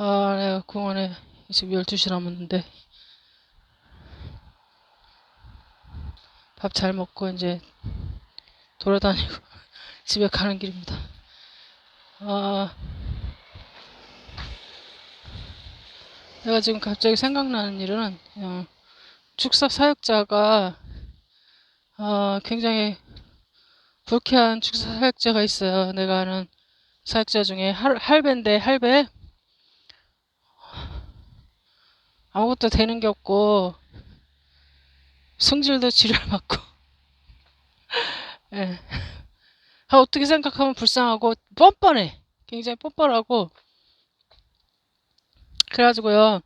아, 내가 공원에 지금 12시 남았는데 밥 잘 먹고 이제 돌아다니고 집에 가는 길입니다. 아, 내가 지금 갑자기 생각나는 일은 어, 축사 사역자가 어, 굉장히 불쾌한 축사 사역자가 있어요. 내가 아는 사역자 중에 할, 할배인데 할배 아무것도 되는 게 없고 성질도 지랄 맞고. 예. 아, 어떻게 생각하면 불쌍하고 뻔뻔해. 굉장히 뻔뻔하고. 그래가지고요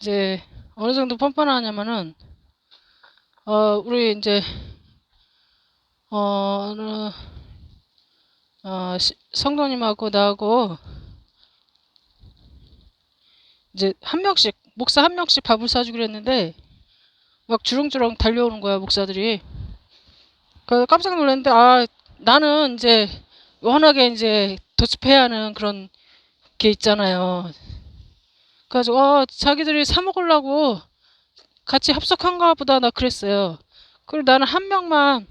이제 어느 정도 뻔뻔하냐면은 어 우리 이제 어 어 시- 성도님하고 나하고 이제 한 명씩 목사 한 명씩 밥을 사주기로 했는데 막 주렁주렁 달려오는 거야 목사들이. 그 깜짝 놀랐는데 아 나는 이제 워낙에 이제 도집해야 하는 그런 게 있잖아요. 그래가지고 어 자기들이 사 먹으려고 같이 합석한가 보다 나 그랬어요. 그리고 나는 한 명만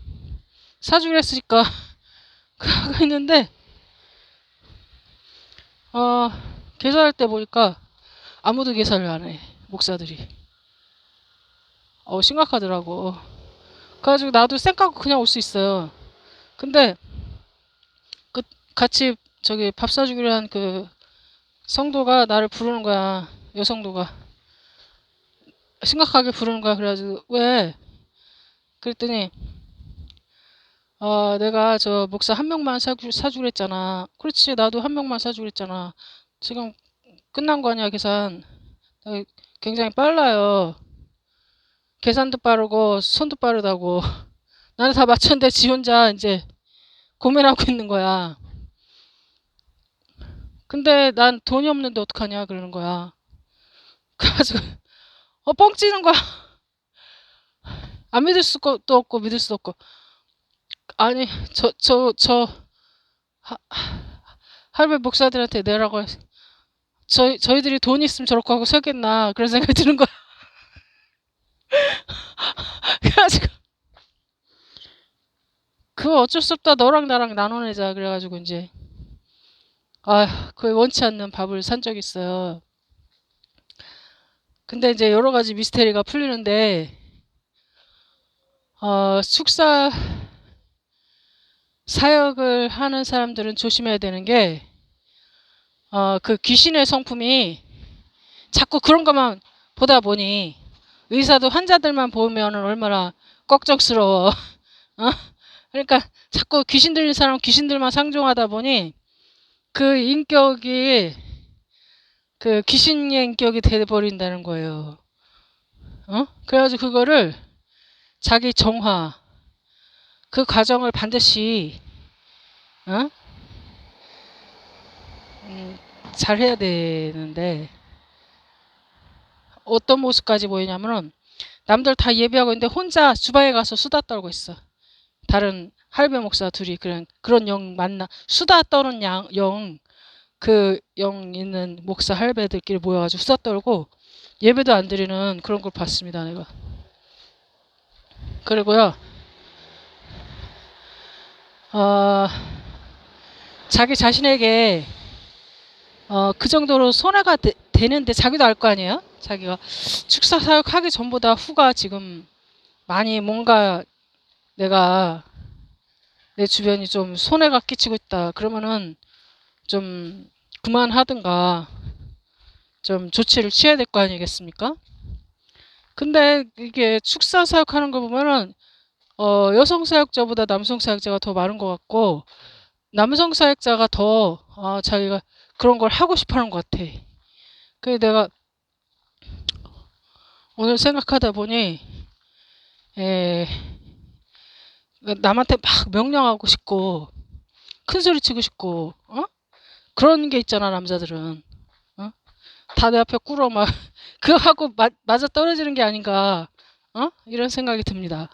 사주기로 했으니까 그러고 있는데 어 계산할 때 보니까 아무도 계산을 안 해. 목사들이. 어, 심각하더라고. 그래가지고 나도 쌩 까고 그냥 올 수 있어요. 근데 그 같이 저기 밥 사주기로 한 그 성도가 나를 부르는 거야. 여성도가. 심각하게 부르는 거야. 그래가지고 왜? 그랬더니 어, 내가 저 목사 한 명만 사주, 사주기로 했잖아. 그렇지. 나도 한 명만 사주기로 했잖아. 지금 끝난 거 아니야, 계산. 어, 굉장히 빨라요. 계산도 빠르고 손도 빠르다고. 나는 다 맞췄는데 지 혼자 이제 고민하고 있는 거야. 근데 난 돈이 없는데 어떡하냐 그러는 거야. 그래가지고 어 뻥치는 거야. 안 믿을 수도 없고 믿을 수도 없고. 아니 저 저 저 할배 목사들한테 내라고 했- 저희 저희들이 돈 있으면 저렇게 하고 살겠나 그런 생각이 드는 거야. 그래가지고 그거 어쩔 수 없다 너랑 나랑 나눠내자 그래가지고 이제 아그 원치 않는 밥을 산 적이 있어요. 근데 이제 여러 가지 미스테리가 풀리는데 어 축사 사역을 하는 사람들은 조심해야 되는 게 어 그 귀신의 성품이 자꾸 그런 것만 보다 보니 의사도 환자들만 보면 얼마나 걱정스러워. 어? 그러니까 자꾸 귀신 들린 사람 귀신들만 상종하다 보니 그 인격이 그 귀신의 인격이 돼버린다는 거예요. 어? 그래가지고 그거를 자기 정화 그 과정을 반드시 어? 음, 잘 해야 되는데 어떤 모습까지 보이냐면은 남들 다 예배하고 있는데 혼자 주방에 가서 수다 떨고 있어. 다른 할배 목사 둘이 그런 그런 영 만나 수다 떠는 양, 영, 그 영 있는 목사 할배들끼리 모여가지고 수다 떨고 예배도 안 드리는 그런 걸 봤습니다, 내가. 그리고요, 어, 자기 자신에게 어, 그 정도로 손해가 되, 되는데 자기도 알 거 아니에요? 자기가 축사 사역 하기 전보다 후가 지금 많이 뭔가 내가 내 주변이 좀 손해가 끼치고 있다. 그러면은 좀 그만하든가 좀 조치를 취해야 될 거 아니겠습니까? 근데 이게 축사 사역하는 거 보면은 어, 여성 사역자보다 남성 사역자가 더 많은 것 같고 남성 사역자가 더 어, 자기가 그런 걸 하고 싶어 하는 것 같아. 그래 내가 오늘 생각하다 보니 에, 남한테 막 명령하고 싶고 큰 소리 치고 싶고 어? 그런 게 있잖아 남자들은 어? 다 내 앞에 꿇어 막 그거 하고 마, 맞아 떨어지는 게 아닌가 어? 이런 생각이 듭니다.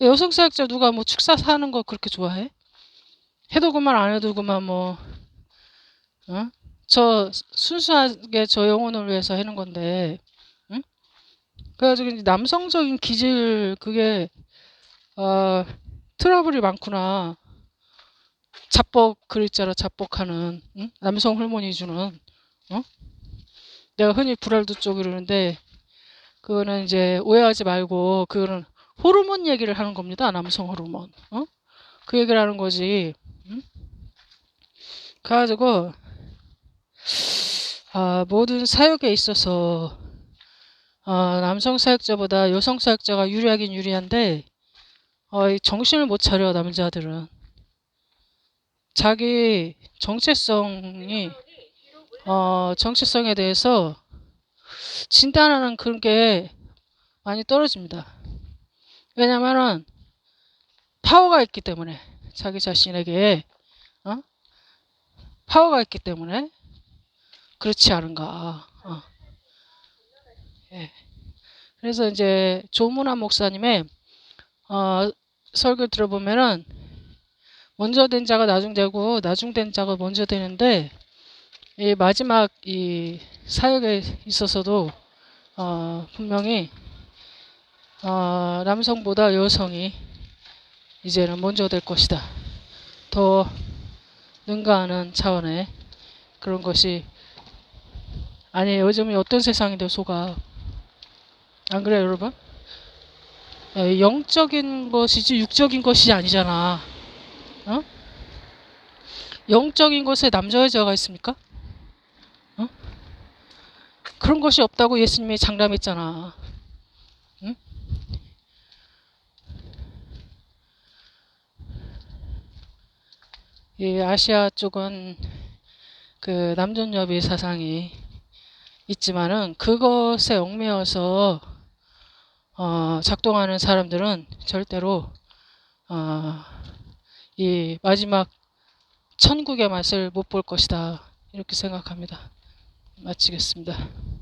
여성 사역자 누가 뭐 축사 사는 거 그렇게 좋아해? 해도 그만 안 해도 그만 뭐 어? 저 순수하게 저 영혼을 위해서 하는 건데, 응? 그래가지고 이제 남성적인 기질 그게 어, 트러블이 많구나. 자뻑 그랬잖아, 자뻑하는 응? 남성 호르몬이 주는, 어? 내가 흔히 불알도 쪽 이러는데 그거는 이제 오해하지 말고 그거는 호르몬 얘기를 하는 겁니다, 남성 호르몬, 어? 그 얘기를 하는 거지. 응? 그래가지고 아, 모든 사역에 있어서 아, 남성 사역자보다 여성 사역자가 유리하긴 유리한데 어, 이 정신을 못 차려 남자들은 자기 정체성이 어, 정체성에 대해서 진단하는 그런 게 많이 떨어집니다. 왜냐면은 파워가 있기 때문에 자기 자신에게 어? 파워가 있기 때문에 그렇지 않은가. 어. 예. 그래서 이제 조문환 목사님의 어, 설교 들어보면은 먼저 된 자가 나중 되고 나중 된 자가 먼저 되는데 이 마지막 이 사역에 있어서도 어, 분명히 어, 남성보다 여성이 이제는 먼저 될 것이다. 더 능가하는 차원의 그런 것이 아니 요즘이 어떤 세상인데 소가 안 그래요 여러분? 예, 영적인 것이지 육적인 것이 아니잖아. 어? 영적인 것에 남자 여자가 있습니까? 어? 그런 것이 없다고 예수님이 장담했잖아. 응? 이 아시아 쪽은 그 남존여비 사상이 있지만은 그것에 얽매여서 어, 작동하는 사람들은 절대로 어, 이 마지막 천국의 맛을 못 볼 것이다 이렇게 생각합니다. 마치겠습니다.